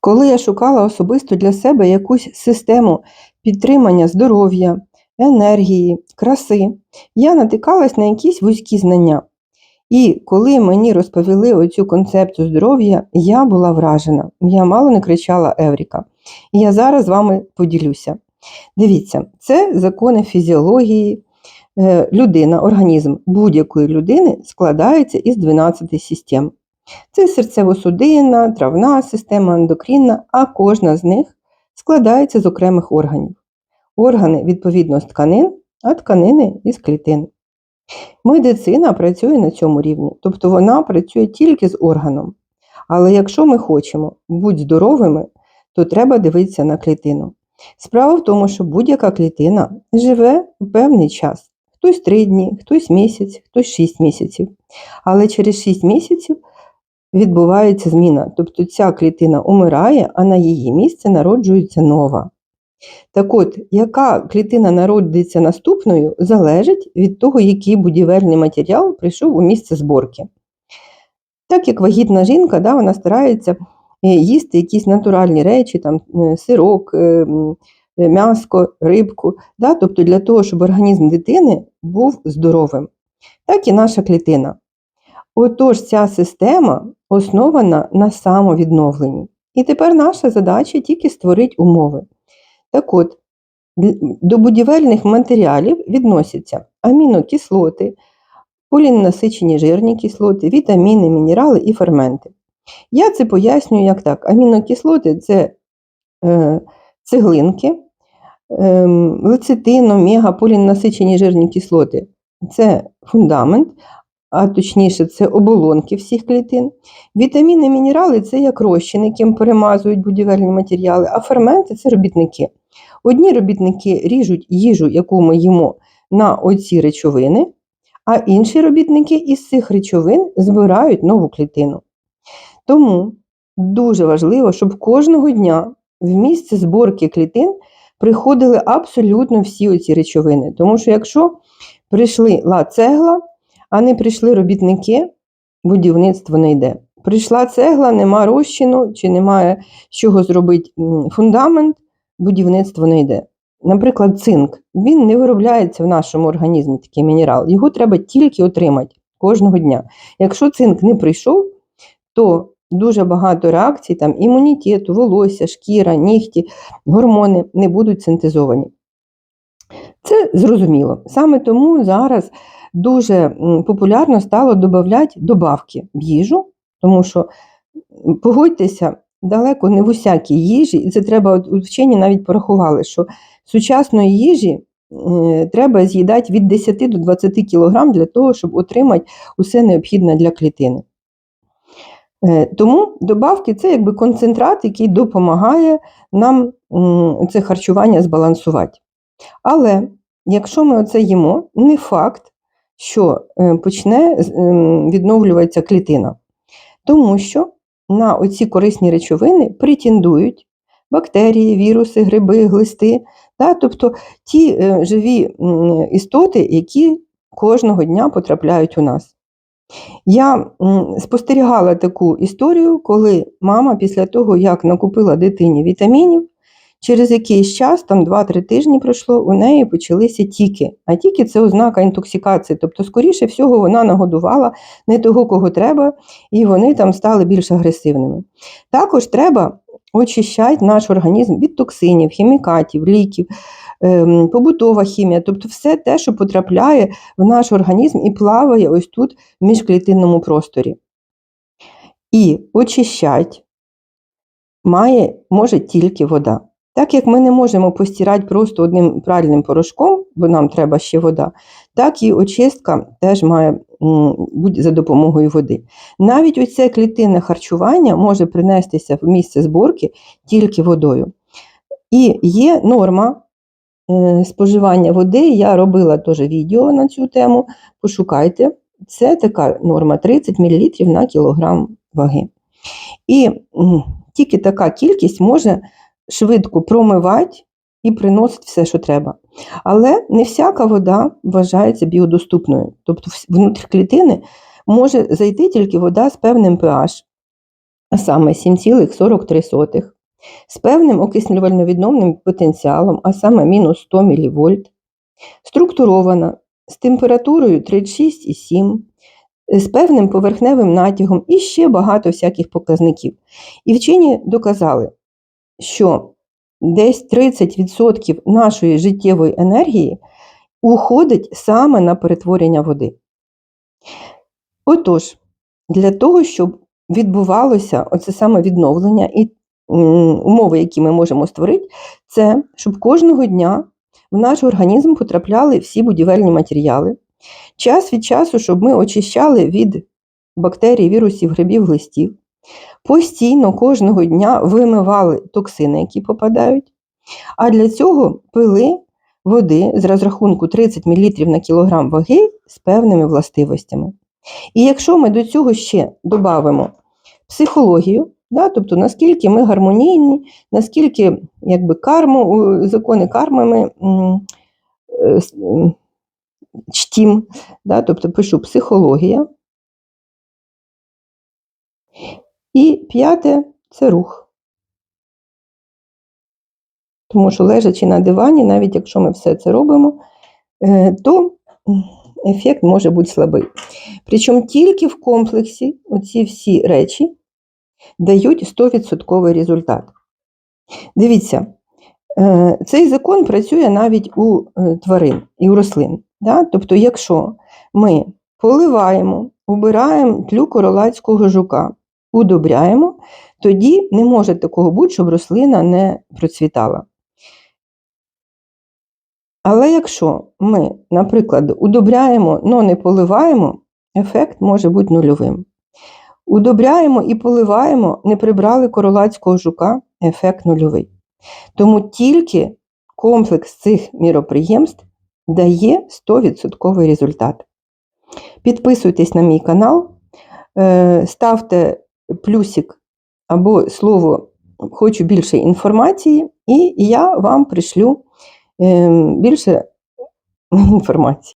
Коли я шукала особисто для себе якусь систему підтримання здоров'я, енергії, краси, я натикалась на якісь вузькі знання. І коли мені розповіли оцю концепцію здоров'я, я була вражена. Я мало не кричала Евріка. І я зараз з вами поділюся. Дивіться, це закони фізіології. Е, Людина, організм будь-якої людини складається із 12 систем. Це серцево-судинна, травна система, ендокрінна, а кожна з них складається з окремих органів. Органи відповідно з тканин, а тканини із клітин. Медицина працює на цьому рівні, тобто вона працює тільки з органом. Але якщо ми хочемо бути здоровими, то треба дивитися на клітину. Справа в тому, що будь-яка клітина живе в певний час. Хтось 3 дні, хтось місяць, хтось 6 місяців. Але через 6 місяців відбувається зміна. Тобто ця клітина умирає, а на її місце народжується нова. Так от, яка клітина народиться наступною, залежить від того, який будівельний матеріал прийшов у місце зборки. Так як вагітна жінка, да, вона старається е, їсти якісь натуральні речі, там, е, сирок, е, м'яско, рибку, да, тобто для того, щоб організм дитини був здоровим. Так і наша клітина. Отож, ця система основана на самовідновленні. І тепер наша задача тільки створити умови. Так от, до будівельних матеріалів відносяться амінокислоти, поліненасичені жирні кислоти, вітаміни, мінерали і ферменти. Я це пояснюю як так. Амінокислоти це е, цеглинки, е, лецитин, омега, поліненасичені жирні кислоти це фундамент, а точніше, це оболонки всіх клітин. Вітаміни, мінерали це як розчин, яким перемазують будівельні матеріали, а ферменти це робітники. Одні робітники ріжуть їжу, яку ми їмо, на оці речовини, а інші робітники із цих речовин збирають нову клітину. Тому дуже важливо, щоб кожного дня в місце зборки клітин приходили абсолютно всі оці речовини. Тому що якщо прийшла цегла, а не прийшли робітники, будівництво не йде. Прийшла цегла, нема розчину, чи немає з чого зробити фундамент, будівництво не йде. Наприклад, цинк. Він не виробляється в нашому організмі, такий мінерал. Його треба тільки отримати кожного дня. Якщо цинк не прийшов, то дуже багато реакцій, там імунітету, волосся, шкіра, нігті, гормони не будуть синтезовані. Це зрозуміло. Саме тому зараз дуже популярно стало додавати добавки в їжу, тому що погодьтеся, далеко не в усякій їжі, і це треба от вчені навіть порахували, що сучасної їжі треба з'їдати від 10 до 20 кг для того, щоб отримати усе необхідне для клітини. Е, Тому добавки це якби концентрат, який допомагає нам це харчування збалансувати. Але якщо ми оце їмо, не факт, що е, почне ем, відновлюватися клітина. Тому що на оці корисні речовини претендують бактерії, віруси, гриби, глисти, да? тобто ті е, живі істоти, які кожного дня потрапляють у нас. Я спостерігала таку історію, коли мама після того, як накупила дитині вітамінів, через якийсь час, там 2-3 тижні пройшло, у неї почалися тіки. А тіки це ознака інтоксикації. Тобто, скоріше всього, вона нагодувала не того, кого треба, і вони там стали більш агресивними. Також треба очищати наш організм від токсинів, хімікатів, ліків, ем, побутова хімія, тобто все те, що потрапляє в наш організм і плаває ось тут в міжклітинному просторі. І очищать має, може тільки вода. Так як ми не можемо постирати просто одним пральним порошком, бо нам треба ще вода, так і очистка теж має бути за допомогою води. Навіть оце клітинне харчування може принестися в місце зборки тільки водою. І є норма е, споживання води. Я робила теж відео на цю тему. Пошукайте. Це така норма 30 мл на кілограм ваги. І тільки така кількість може швидко промивати і приносить все, що треба. Але не всяка вода вважається біодоступною. Тобто внутрі клітини може зайти тільки вода з певним pH. а саме 7,43, з певним окислювально-відновним потенціалом, а саме мінус 100 мВ, структурована з температурою 36,7, з певним поверхневим натягом і ще багато всяких показників. І вчені доказали, що десь 30% нашої життєвої енергії уходить саме на перетворення води. Отож, для того, щоб відбувалося оце саме відновлення і умови, які ми можемо створити, це щоб кожного дня в наш організм потрапляли всі будівельні матеріали. Час від часу, щоб ми очищали від бактерій, вірусів, грибів, глистів. Постійно кожного дня вимивали токсини, які попадають. А для цього пили води з розрахунку 30 мл на кілограм ваги з певними властивостями. І якщо ми до цього ще додамо психологію, да, тобто наскільки ми гармонійні, наскільки якби, карму, закони карми ми е, чтім, да, тобто пишу психологія. І п'яте це рух. Тому що лежачи на дивані, навіть якщо ми все це робимо, е, то ефект може бути слабий. Причому тільки в комплексі оці всі речі дають 100% результат. Дивіться, е, цей закон працює навіть у е, тварин і у рослин. Да? Тобто, якщо ми поливаємо, убираємо тлю королацького жука, удобряємо, тоді не може такого бути, щоб рослина не процвітала. Але якщо ми, наприклад, удобряємо, але не поливаємо, ефект може бути нульовим. Удобряємо і поливаємо, не прибрали королацького жука, ефект нульовий. Тому тільки комплекс цих міроприємств дає 100% результат. Підписуйтесь на мій канал, е, ставте плюсик або слово Хочу більше інформації, і я вам пришлю ем, більше інформації.